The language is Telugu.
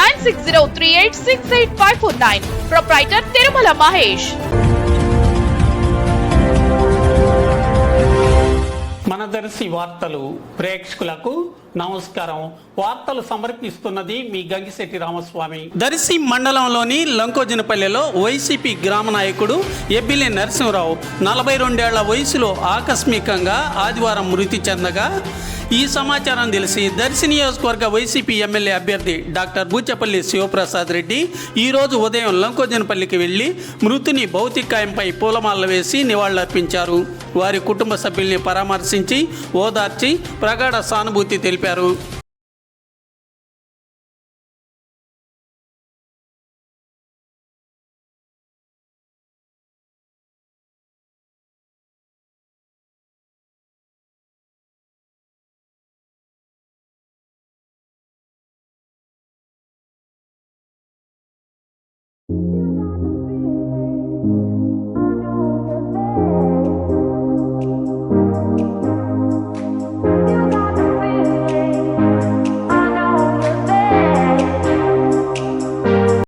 nine six zero three eight six eight five four nine. Proprietor Tirumala Mahesh మన దర్శి వార్తలు ప్రేక్షకులకు నమస్కారం. వార్తలు సమర్పిస్తున్నది మీ గంగిశెట్టి రామస్వామి. దర్శి మండలంలోని లంకోజనపల్లెలో వైసీపీ గ్రామ నాయకుడు ఎబ్బిలి నరసింహరావు నలభై రెండేళ్ళ వయసులో ఆకస్మికంగా ఆదివారం మృతి చెందగా ఈ సమాచారం తెలిసి దర్శి నియోజకవర్గ వైసీపీ ఎమ్మెల్యే అభ్యర్థి డాక్టర్ బూచపల్లి శివప్రసాద్ రెడ్డి ఈరోజు ఉదయం లంకోజనపల్లికి వెళ్ళి మృతుని భౌతికాయంపై పూలమాలలు వేసి నివాళులర్పించారు. వారి కుటుంబ సభ్యుల్ని పరామర్శించి ఓదార్చి ప్రగాఢ సానుభూతి తెలిపారు.